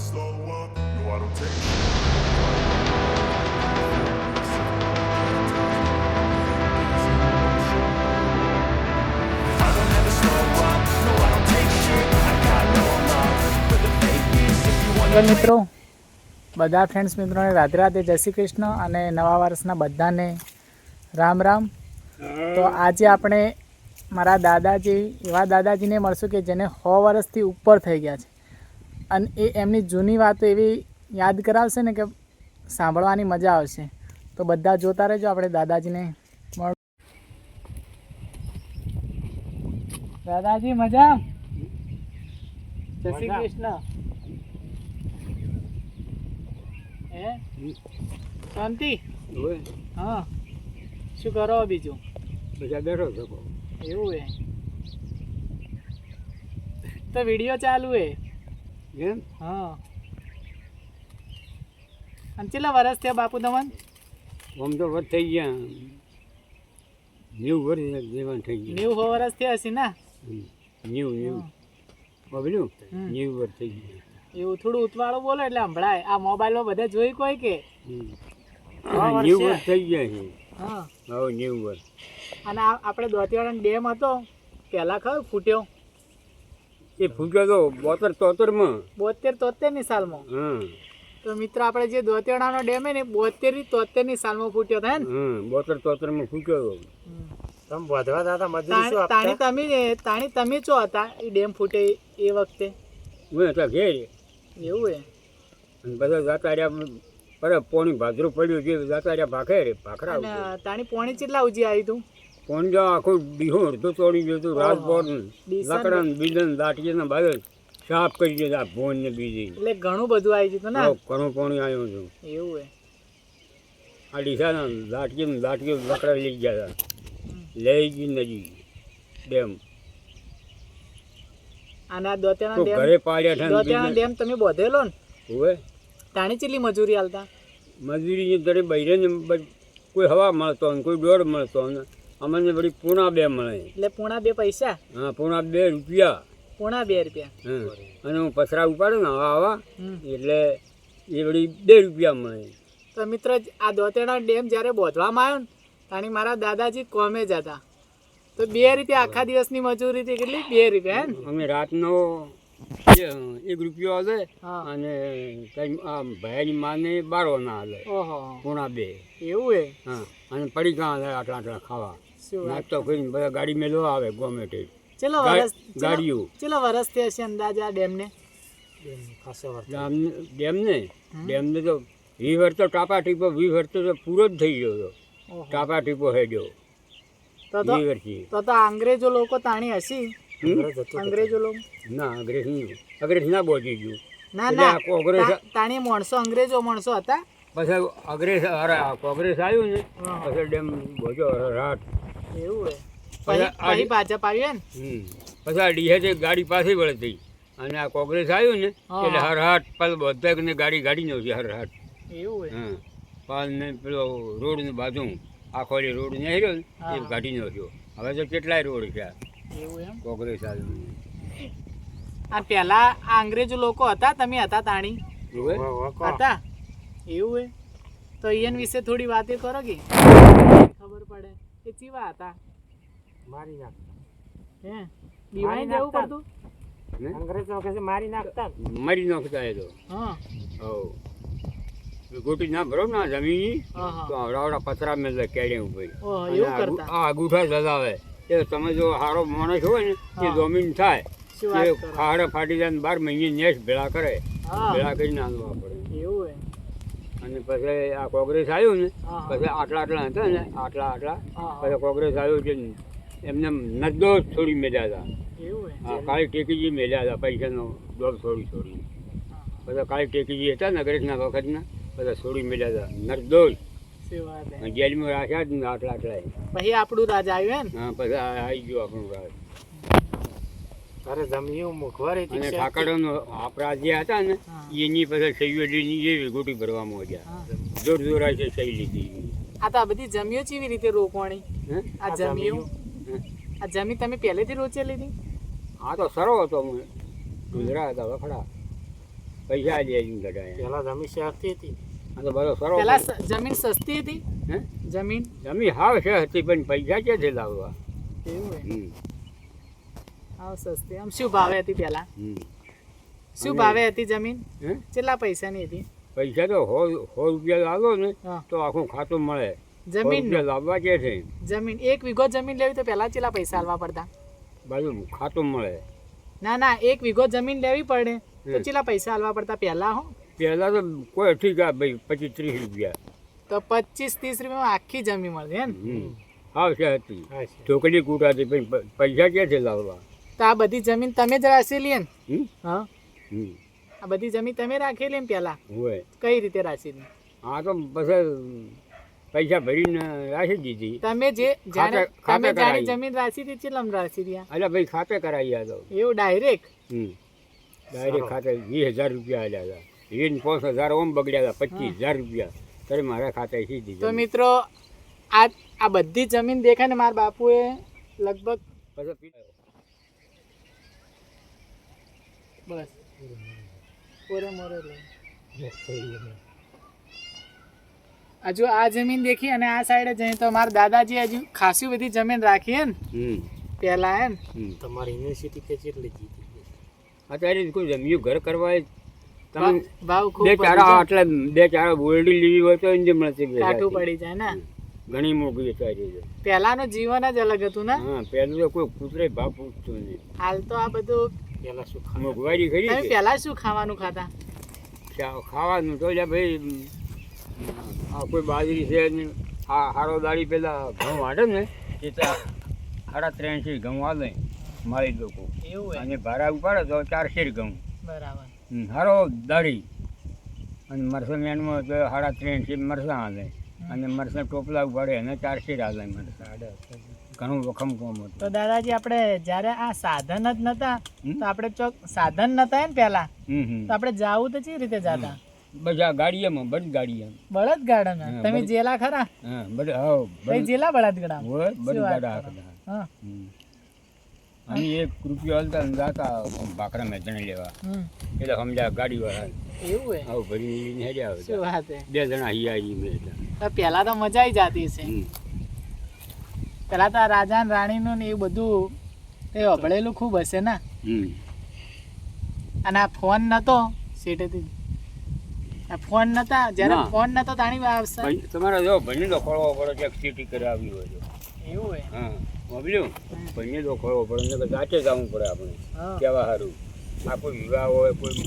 slow up, no, I don't take I don't ever slow up, no, I don't take shit. I got no love for the fakeness. If you want hello મિત્રો બધા friends મિત્રોને રાધે રાધે જય શ્રી કૃષ્ણ અને નવા વર્ષના બધાને રામ રામ તો આજે આપણે મારા દાદાજી એવા દાદાજીને મળશું કે જેને સો વર્ષથી ઉપર થઈ ગયા છે અને એ એમની જૂની વાતો એવી યાદ કરાવશે ને કે સાંભળવાની મજા આવશે. તો બધા જોતા રહેજો આપણે દાદાજીને દાદાજી મજા? જય શ્રી કૃષ્ણ. હે? શાંતિ? હા. શું કરો બીજું? બધા બેઠો છો. એવું હે. તો વીડિયો ચાલુ હે. એમ? હા. અને કેટલા વર્ષ થયા બાપુ તમને? આમ તો વધ થઈ ગયા. ન્યૂ વર્ષ જેવા થઈ ગયા. નેવું વર્ષ થયા હશે ને? ન્યૂ ન્યૂ બબલ્યું નેવું વર્ષ થઈ ગયા. એવું થોડું ઉતવાળું બોલો એટલે સંભળાય. આ મોબાઈલમાં બધા જોઈ કોઈ કે? ન્યૂ વર્ષ થઈ ગયા છે. હા. ન્યૂ વર્ષ. અને આપણે દોતિયાળાનો ડેમ હતો. પહેલાં ખબર ફૂટ્યો. એ ફૂટ્યો તો બોતરમાં. બોતેર તોતેરની સાલમાં. માં તો મિત્ર આપણે જે દોતિયાળાનો ડેમ હે ને બોતેરની તોતેરની સાલમાં ફૂટ્યો થાય ને. હા બોતર તોતરમાં ફૂટ્યો તમે વધવા દાદા મજૂરી શું તાણી તમે તાણી તમે ચો હતા એ ડેમ ફૂટે એ વખતે? હું હતા ઘેર. એવું હે? અને બધા જાતા રહ્યા પર પોણી ભાદરું પડ્યું છે જાતા રહ્યા ભાખે રે ભાખરા તાણી પોણી કેટલા ઉજી આવી તું? પોણી જો આખું ડીહું અડધું તોડી જતું હતું રાજભોર ડીસા ને- લાકડા બીજન દાટીને બાદ સાફ કરી દીધા ભોન ને બીજી. એટલે ઘણું બધું આવી જતું ને? ઘણું પાણી આવ્યું હતું. એવું હે. આ ડીસાના દાટીએ દાટીએ લકડા લઈ ગયા હતા. લઈ ગઈ નદી. ડેમ. આના આ ડેમ ઘરે પાડ્યા છે દોતિયાના ડેમ તમે બોધેલો ને? હોવે. તાણી કેટલી મજૂરી હાલતા? મજૂરી દરે બૈરે ને કોઈ હવા મળતો ને કોઈ દોડ મળતો ને અમને બધી પૂણા બે મળે. એટલે પૂણા બે પૈસા? હા પૂણા બે રૂપિયા. પૂણા બે રૂપિયા. અને હું પથરા ઉપાડું ને આવા આવા એટલે એ બધી બે રૂપિયા મળે. તો મિત્ર આ દોતેણા ડેમ જ્યારે બોધવામાં આવ્યો ને તાણી મારા દાદાજી કોમે જ હતા. તો બે રીતે આખા દિવસની મજૂરી હતી કેટલી? બે રૂપિયા એમ અમે રાતનો એક રૂપિયો હશે અને ભાઈની માને બારો ના હાલે પૂણા બે. એવું હે હા અને પડી કાં આટલા આટલા ખાવા. નાસ્તો કરીને બધા ગાડી મેળવા આવે ગમે તે. ગા- વરસ ગાડીઓ. ચેલો વરસ થયા છે અંદાજે આ ડેમને. ખાસો વર્ષ ડેમ ને ડેમ ને તો વી વર્ષ તો ટાપા ટીપો વી વર્ષ તો પૂરો જ થઈ ગયો હતો. ટાપા ટીપો હેડ્યો. તો તો તો તો અંગ્રેજો લોકો તાણી હસી અંગ્રેજો લોકો ના અંગ્રેજ નહીં. અંગ્રેજ ના બોજી ગયું. ના ના. કોંગ્રેસ તાણી માણસો અંગ્રેજો માણસો હતા. પછી અંગ્રેજ અરે કોંગ્રેસ આવ્યું ને પછી ડેમ બોજો રાત એવું હે. પછી પછી ભાજપ આવ્યું ને? પછી આ ડીહે ગાડી પાછી વળતી. અને આ કોંગ્રેસ આવ્યું ને એટલે હરહાટ બધા ને ગાડી ગાડી નહોતી હર હાટ. એવું હા. પાલ ને પેલો રોડની બાજુ આખો રોડ ને એ. ગાડી નહોતો હવે તો કેટલાય રોડ છે કોંગ્રેસ આવ્યું આ પેલા આ અંગ્રેજો લોકો હતા તમે હતા તાણી? હતા. એવું હે? તો એન વિશે થોડી વાતે કરો કે? ખબર પડે. એ ચીવા હતા. મારી નાખતા. હે? દીવાઈ જવું પડતું અંગ્રેજો કે છે મારી નાખતા. મારી નાખતા એ તો. હા. હવ. ગોટી ના ભરો ના જમીન હા હા. તો આવડા પથરા મેં કેડે ઉપર એવું આ કરતા? આ અંગૂઠા ચલાવે એ તમે જો સારો માણસ હોય ને એ જમીન થાય. એ ખાડે ફાટી જાય ને બાર મહિને નેસ ભેળા કરે. ભેળા કરીને આલવા પડે. અને પછી આ કોંગ્રેસ આવ્યું ને. પછી આટલા આટલા હતા ને આટલા આટલા. પછી કોંગ્રેસ આવ્યું છે એમને નદો છોડી મેળ્યા હતા. હા કાળી ટેકીજી મેળ્યા હતા પૈસાનો દોર છોડી છોડી. પછી કાળી ટેકીજી હતા ને અંગ્રેજના વખતના બધા છોડી મેળ્યા હતા નરદોષ જેલમાં રાખ્યા જ ને આટલા આટલા પછી આપણું રાજ આવ્યું હા પછી આવી ગયું આપણું રાજ. તારે જમ્યું મુખવારી હતી અને. ઠાકરનો આપણા જે હતા ને હા. એની પછી સૈયદીની એવી ગોટી ભરવામાં ગયા. હા. જોર જોરાય છે લીધી. આ તો આ બધી જમીઓ કેવી રીતે રોકવાની? હે? આ જમીઓ? આ જમી તમે પહેલેથી રોચેલી હતી? હા તો સરો હતો હું. ગુજરાત હતા વખડા. પૈસા આલીને ઘટાયા પેલા જમીન સસ્તી હતી. આ તો બધો સરો પેલા જમીન સસ્તી હતી? હે? જમીન? જમીન હાવ છે હતી પણ પૈસા ક્યાંથી લાવવા? એવું હા સસ્તી. આમ શું ભાવે હતી પેલા શું ભાવે હતી જમીન? કેટલા પૈસાની હતી? પૈસા તો સો સો રૂપિયા લાવો ને તો આખું ખાતું મળે. જમીન? લાવવા કે છે? જમીન? એક વીઘો જમીન લેવી તો પેલા કેટલા પૈસા આલવા પડતા? બાજુ ખાતું મળે. ના ના એક વીઘો જમીન લેવી પડે. તો કેટલા પૈસા આલવા પડતા પહેલા હો? પહેલા તો કોઈ ઠીક આ ભાઈ પચીસ ત્રીસ રૂપિયા. તો પચીસ ત્રીસ રૂપિયામાં આખી જમીન મળે હે ને હા છે હતી ઢોકળી કૂટાતી પૈસા ક્યાંથી લાવવા? તો આ બધી જમીન તમે જ રાખેલી લે ને હા? આ બધી જમીન તમે રાખેલી ને પેલા? હોય. કઈ રીતે રાખેલી? આ તો પછી પૈસા ભરીને રાખી દીધી. તમે જે તમે જાણી જમીન રાખી હતી ચેલમ રાખી રહ્યા? અલ્યા ભાઈ ખાતે કરાવી આવ્યો એવું ડાયરેક્ટ? હમ. ડાયરેક્ટ ખાતે વીસ હજાર રૂપિયા આલ્યા હતા. વીસ પાંચ હજાર ઓમ બગડ્યા હતા પચીસ હજાર રૂપિયા. ત્યારે મારા ખાતે સીધી તો મિત્રો આ આ બધી જમીન દેખાય ને મારા બાપુએ લગભગ પછી બસ. પૂરે મોરે લે. હજુ આ જમીન દેખી અને આ સાઈડે જઈ તો મારા દાદાજી હજુ ખાસી બધી જમીન રાખી હે ને. હમ. પહેલા હે ને. તમારી યુનિવર્સિટી કે કેટલી જીતી અત્યારે કોઈ જમ્યું ઘર કરવા તમે ભાવ- ખૂબ બે ચારા આટલા બે ચારા બોરડી લેવી હોય તો બે કાઠું પડી જાય ને. ઘણી મોંઘી છે. પહેલાનું જીવન જ અલગ હતું ને. હા પહેલું તો કોઈ કૂતરે ભાવ પૂછતું નહીં. હાલ તો આ બધું પેલા શું મોંઘવારી કરી તમે છે શું ખાવાનું ખાતા? ખાવાનું તો લ્યા ભાઈ આ કોઈ બાજરી છે આ હારો દાડી પેલા ઘઉં વાટે ને એ તો સાડા ત્રણસી ઘઉં આલે મારી લોકો. એવું અને ભાડા ઉપાડે તો ચારસી ઘઉં. બરાબર. હારો દાડી અને મરસા મેનમાં તો સાડા ત્રણસી મરસા હાલે. અને મરસા ટોપલા ઉપાડે એને ચારસી હાલે મરસા. ઘણું વખમ કોમ તો હતું દાદાજી આપણે જ્યારે આ સાધન જ નતા તો આપણે ચોક સાધન નતા ને પહેલા? તો આપણે જાવું તો ચી રીતે જાતા? બધા ગાડીયામાં બધી ગાડીયા બળદ ગાડામાં તમે જેલા ખરા? હા બધા હા ભાઈ જેલા બળદ ગાડા હોય બધી ગાડા હા. અમે એક રૂપિયો હાલતા ને જાતા ભાખરા મેચણી લેવા. એટલે સમજા ગાડી વાળા એવું હે? આવું ભરી હેડ્યા શું વાત હે? બે જણા હિયા ઈ મેં તો પહેલા તો મજા આવી જતી છે પહેલા તો રાજા ને રાણીનું ને એ બધું તે અભળેલું ખૂબ હશે ને. અને આ ફોન નતો સેટેથી આ ફોન નતા જ્યારે ફોન નતો તાણી આવશે. તમારે જો ભણી તો ખોળવો પડે છે સિટી કરાવી હોય એવું હોય. હા. બોલ્યું ભણી તો ખોળવો પડે ને ગાચે જવું પડે આપણે. કેવા સારું આ કોઈ વિવાહ હોય કોઈ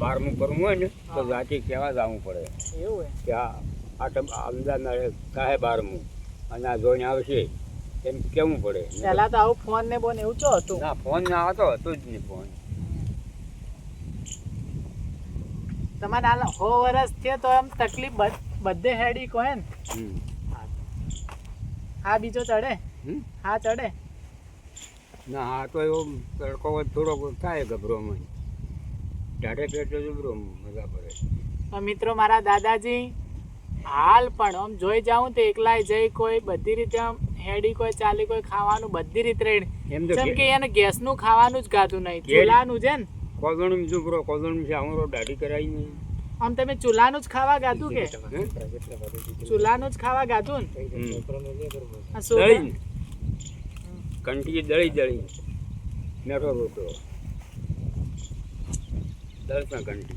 બારમું કરવું હોય ને તો ગાચે કેવા જવું પડે. એવું હોય. કે આ આ અમદાવાદના કાહે બારમું. અને આ જોઈને આવશે. એમ કેવું પડે? પહેલા તો આવું ફોન ને બોન એવું ચો હતું. ના ફોન ના આવતો હતો જ નહીં ફોન. તમારે હાલ હો વર્ષ છે તો એમ તકલીફ બધ- બધે હેડી કહે ને. હા બીજો ચડે? હા ચડે? ના હા તો એવો તડકો થોડો થાય થાય મને ટાઢે પેટ ગભરો મજા પડે. મિત્રો મારા દાદાજી હાલ પણ આમ જોઈ જાઉં તો એકલાય જઈ કોઈ બધી રીતે આમ હેડી કોઈ ચાલી કોઈ ખાવાનું બધી રીતે રેડ. જેમ કે એને ગેસનું ખાવાનું જ ગાતું નહીં ચૂલાનું છે ને કોદણું જબરો કોગણમ છે અમારો દાઢી કરાવી નહીં. આમ તમે ચૂલાનું જ ખાવા ગાતું કે? ચૂલાનું જ ખાવા ગાતું ને? છોકરા- કંઠી દળી દળી મેઠો રોટલો. દળતા કંઠી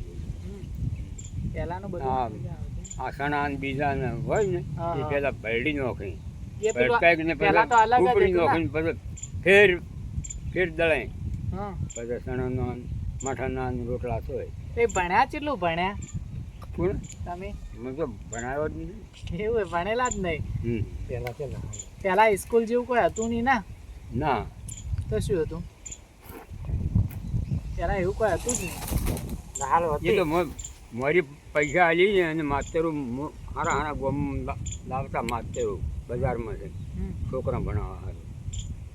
પહેલાનું બધું. આ સણા ને બીજા ને હોય ને એ પેલા ભરડી નોખી એ પેલું ને પેલા તો અલગ જ ઉપડી હતું પછી ફેર ફેર દળાય. હા. પછી સણાનો માઠાના ને રોટલા થોય એ ભણ્યા કેટલું ભણ્યા? કોણ? તમે? મેં તો ભણાયો જ નહીં. એવું ભણેલા જ નહીં. પેલા પેલા પેલા સ્કૂલ જેવું કોઈ હતું નહીં ના? ના. તો શું હતું? પહેલા એવું કોઈ હતું જ નહીં? હાલ એ તો મારી પૈસા આલી ને અને માસ્તરો હારા હારા ગોમ લાવતા માસ્તરો બજારમાં છે. છોકરા ભણાવવા હારું.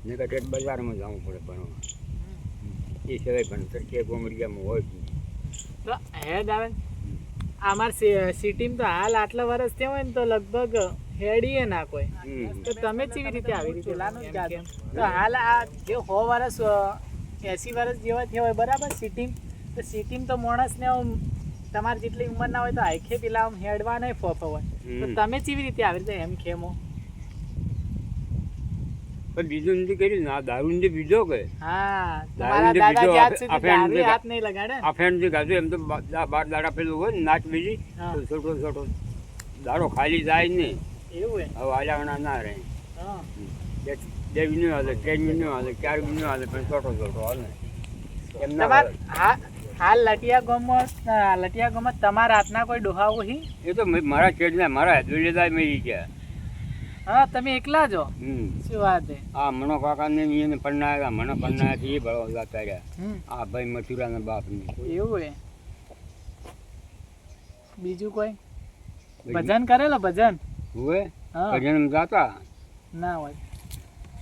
ને કે બજારમાં જવું પડે ભણવા. એ સિવાય ભણતર. કે ગોમડિયામાં હોય. તો હેડ આવે અમાર સિટીમાં તો હાલ આટલા વર્ષ થયા હોય ને તો લગભગ હેડીએ ના કોઈ. તો તમે કેવી રીતે આવી રીતે તો હાલ આ જે સો વર્ષ એસી વર્ષ જેવા થયા હોય બરાબર સિટી તો સિટીમાં તો માણસને આમ તમારી જેટલી ઉંમરના હોય તો આખે પેલા આમ હેડવા નહીં ફોફો હોય. તો તમે કેવી રીતે આવી રીતે એમ ખેમો? પણ બીજું નથી કર્યું ને આ દારૂ નથી બીજો કે. હા દારૂ બીજો હાથ નહીં લગાડે ને? જે ગાધું એમ તો બાર દાડા પેલું હોય ને નાચ બીજી. તો છોટો છોટો. દાડો ખાલી જાય નહીં. એવું હે હવે આજાવણા ના રહે. હા. બે મિનિટ હાલે ત્રણ મિનિટ હાલે ચાર મિનિટ હાલે પણ છોટો છોટો હાલે. એમ ના તમાર હાલે. લટિયા ગામમાં લટિયા ગામમાં તમારા હાથના કોઈ ડોહાઓ હી? એ તો મારા ચેડના મારા દુલેદાય મેરી ગયા હા તમે એકલા જો શું વાત છે આ મનો કાકાને એને પડના મને છે એ ભળવા જતા રહ્યા હમ. આ ભાઈ મથુરાના બાપને. એવું હે? બીજું કોઈ? ભજન કરેલો ભજન? હવે હા. ભજન ગાતા? ના હોય.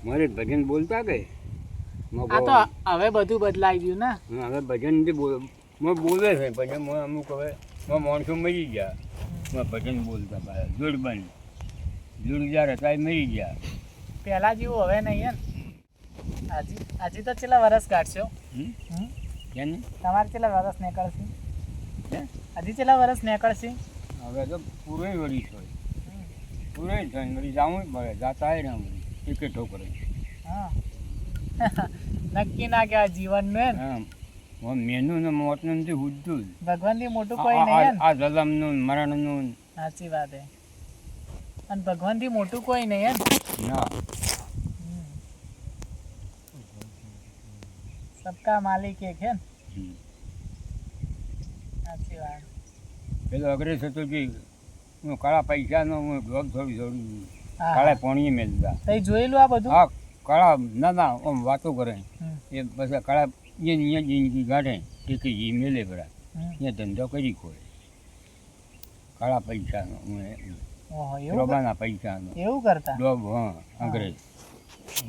મારે ભજન બોલતા કે? આ તો હવે બધું બદલાઈ ગયું ને. હવે ભજન બોલે છે ભજન મેં અમુક હવે માણસો મરી ગયા. મેં ભજન બોલતા પાછા જોડબંધ જોડજાર હતા એ મરી ગયા. પહેલા જેવું હવે નહીં ને આજે આજે તો છેલ્લા વરસ કાઢશો. તમારે છેલ્લા વરસ નીકળશે? હજી છેલ્લા વરસ નીકળશે. હવે તો પૂરો વળી હોય. પૂરો થાય વળી જવું પડે. જાતા હોય. ને એક ઠોકરે હા. નક્કી ના કે આ જીવનનું હું મેનું ને મોતનું નથી ભગવાનથી મોટું કોઈ નહીં આ જલમનું મરણનું સાચી વાત હે. અને ભગવાનથી મોટું કોઈ નહીં ના. સબકા માલિક એક હે સાચી વાત. પેલો અગ્રેસ હતો હું કાળા પૈસાનો હું જોબ થોડી થોડી કાળા પોણીએ મેલતા. તઈ જોયેલું આ બધું? હા કાળા ના ના આમ વાતો કરે. એ પછી કાળા એ અહીંયા જિંદગી કાઢે ટીકી જી મેલે બરા. અહીંયા ધંધો કરી કોઈ કાળા પૈસાનો રોબાના પૈસાનો. એવું કરતા? જોબ હા અંગ્રેજ.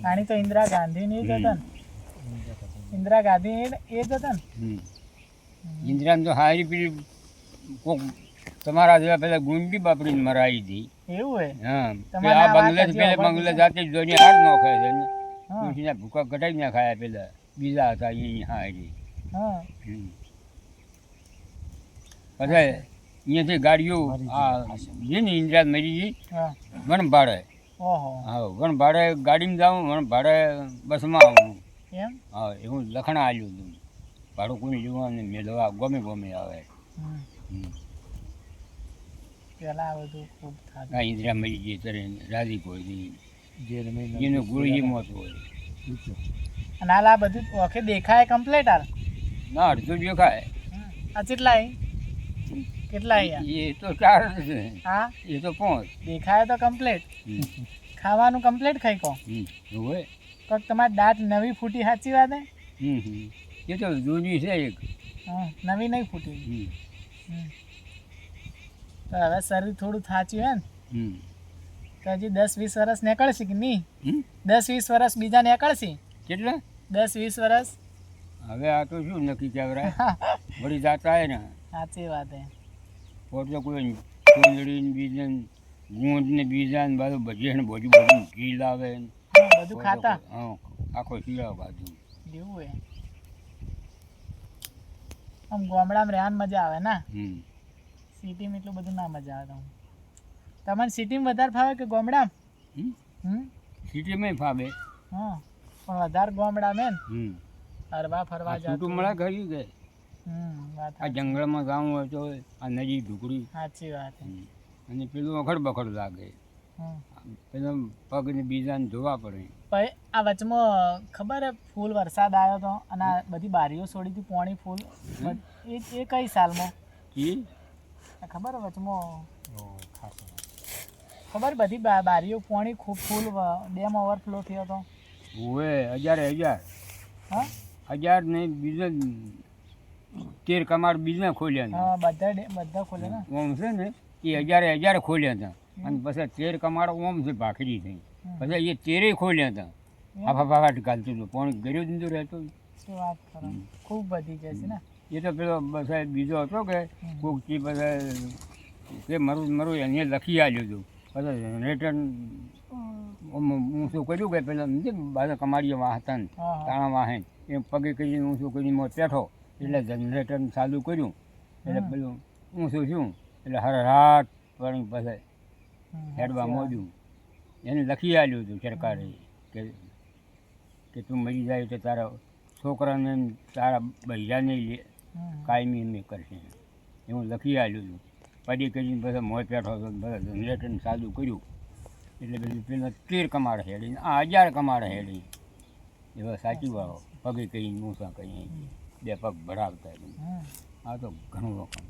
આની તો ઇન્દિરા ગાંધી ની જ ને ઇન્દિરા ગાંધી એ એ જ હતા ને હમ. ઇન્દિરાને તો હારી પેલી કોક તમારા જેવા પેલા ગુંડી બાપડીને મરાઈ હતી. એવું હે. આ પેલે? જાતે જ હાર નો ખાય છે. ભૂકા કટાઈ ના ખાયા પેલા. બીજા હતા અહીંયા હા હમ. પછી અહીંયાથી ગાડીઓ આ ઇન્દિરા મરી ગઈ વણ ભાડે. હા વણ ભાડે ગાડીમાં જાઉં વણ ભાડે બસમાં આવું. હા એવું લખણા આવ્યું હતું. ભાડું કોઈ લેવા ને મેળવા ગમે ગમે આવે. હમ. પેલા બધું ખૂબ થતું. ઇન્દિરા મરી ગઈ ત્યારે રાજી કોઈ એનો ગુરુજી મોત હોય. અને હાલ આ બધું ઓકે દેખાય કમ્પ્લેટ હાલ? ના અડધું દેખાય. આ કેટલા કેટલા એ તો ચાર છે. હા? એ તો પાંચ. દેખાય તો કમ્પ્લેટ ખાવાનું કમ્પ્લેટ ખાઈ કહો. હોય. તો તમારી દાંત નવી ફૂટી સાચી વાત હે. એ તો જૂની છે એક. હા નવી નહીં ફૂટી. હમ. હવે શરીર થોડું થાચ્યું હે ને. હમ. તો હજી દસ વીસ વર્ષ નીકળશે કે નહીં? હમ? દસ વીસ વર્ષ બીજા નીકળશે? કેટલા? દસ વીસ વર્ષ હવે આ તો શું નક્કી કહેવાય? વળી જાતા આવે ને. સાચી વાત હે. પોતે કોઈ ચૂંદડીને બીજા ગુંદ ને બીજા ને બધું ભજીએ ને બધું બધું ઘી લાવે બધું ખાતા. હા આખો શિયાળો બાજુ. એવું હે. આમ ગામડામાં રહેવાની મજા આવે ના. હમ. સિટીમાં એટલું બધું ના મજા આવે તમને. સિટીમાં વધારે ફાવે કે ગામડા સિટીમાં ફાવે. હા પણ વધારે ગામડામાં મેન હરવા ફરવા જાય છૂટું મળે કે હમ આ જંગલમાં ગામ હોય તો આ નદી ઢુકડી સાચી વાત અને પેલું અખડ બખડ લાગે પેલો પગને બીજાને ધોવા પડે. પછી આ વચમાં ખબર હે ફૂલ વરસાદ આવ્યો હતો અને બધી બારીઓ છોડી હતી પોણી ફૂલ. એ એ કઈ સાલમાં? ખબર વચમાં ખબર બધી બારીઓ પોણી ખૂબ ફૂલ ડેમ ઓવરફ્લો થયો હતો ઓએ હજારે હજાર હા? હજાર ને બીજા તેર કમાડ બીજા ખોલ્યા હા બધા બધા ખોલ્યા ને? ઓમ છે ને એ હજારે હજાર ખોલ્યા હતા અને પછી તેર કમાડ ઓમ છે ભાખરી થઈ. પછી એ તેરે ખોલ્યા હતા હાફા ફાફાટ ગાલતું હતું. પણ ગરીબ દિંદુ રહેતું. શું વાત કરો. ખૂબ બધી છે ને? એ તો પેલો સાહેબ બીજો હતો કે હમ. કોકથી પછી તે મારું મારું એને લખી આવ્યું હતું. પછી જનરેટર હું શું કર્યું કે પેલા નથી બાજુ કમાડીએ વાહ હતા ને હા હા. તાણા વાહે એ પગે કરીને હું શું કરીને મોત બેઠો એટલે જનરેટર ચાલુ કર્યું. એટલે પેલું પેલું શું છું એટલે હરહાટ પાણી પાસે હેડવા મોડ્યું. એને લખી આવ્યું હતું સરકારે કે કે તું મરી જાય તો તારા છોકરાને તારા બૈરાને. કાયમી એમને કરશે. એવું લખી આવ્યું હતું. પડી કરીને બધા મોં પેઠો બધા જનરેટરને ચાલુ કર્યું. એટલે બધું પેલા તેર કમાડ હેડી આ હજાર કમાડ હેડી. એવા સાચી વાળો પગે કહીને મૂસા કહી બે પગ ભરાવતા. આ તો ઘણું રોકાણ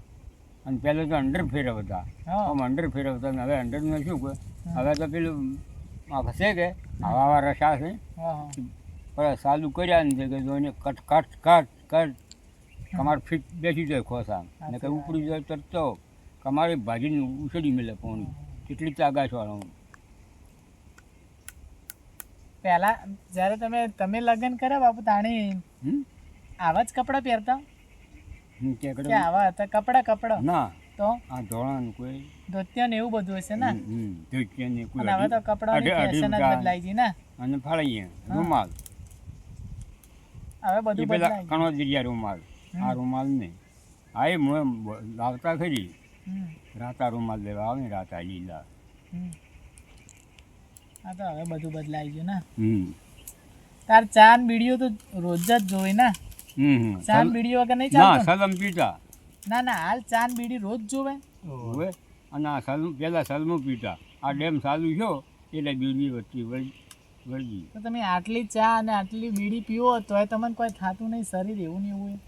અને પહેલાં તો અંડર ફેરવતા હા. આમ અંડર ફેરવતા ને હવે અંડરમાં શું કહે હવે તો પેલું આ ઘસે કે? આવા રસા છે. હા, હા. પણ સાદું કર્યા ને કે જો એને કટ કટ કટ કટ. કમાર ફીટ બેસી જાય ખોસા ને કઈ. ઉપડી જાય તરતો કમારે ભાજીને ઉછળી મેલે પોણી કેટલી તાગાશવાળો પહેલા જ્યારે તમે તમે લગ્ન કર્યા બાપુ તાણી આવા જ કપડાં પહેરતા? કે આવા હતા? કપડાં કપડાં? ના. તો? આ ધોળાનું કોઈ. ધોતિયા ને એવું બધું હશે ને? હમ, ને કોઈ અને હવે તો અઢી ફેશન જ બદલાઈ ગઈ ને? અને ફાળીએ. હા. રૂમાલ. હવે બધું બદલાઈ કણો જગ્યા રૂમાલ. આ. રૂમાલ ને. આ એ મોં લાવતા ખરી. રાતા રૂમાલ લેવા આવે રાતા લીલા. આ તો હવે બધું બદલાઈ ગયું ને. હમ. તાર ચાન બીડીઓ તો રોજ જ જોઈ ને. હમ. ચાન સલ- વગર નહીં ના સલમ પીતા ના ના હાલ ચાન બીડી રોજ જોવે. હવે અને આ સલમ પહેલાં સલમો પીતા આ ડેમ ચાલુ થયો એટલે બીજી વચ્ચે વળગી તો તમે આટલી ચા અને આટલી બીડી પીવો તોય તમને કોઈ થાતું નહીં શરીર એવું ને એવું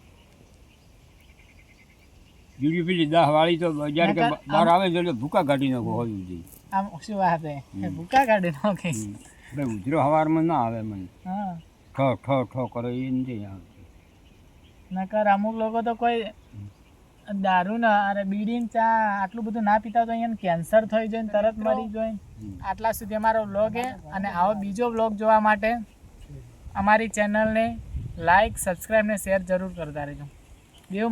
બીજી પેલી દહ વાળી તો બજાર કે બહાર આવે છે ભૂકા કાઢી નાખો હોય સુધી. આમ શું વાત હે? ભૂકા કાઢી નાખે. ભાઈ ઉધરો હવારમાં ના આવે મને. હા. ઠો ઠો ઠો કરે એ નથી આવતી નકર અમુક લોકો તો કોઈ દારૂ ના અરે બીડી ને ચા આટલું બધું ના પીતા તો અહીંયા કેન્સર થઈ જાય ને તરત મરી જાય. આટલા સુધી અમારો વ્લોગ હે. અને આવો બીજો વ્લોગ જોવા માટે અમારી ચેનલને લાઈક સબસ્ક્રાઈબ ને શેર જરૂર કરતા રહેજો. દેવ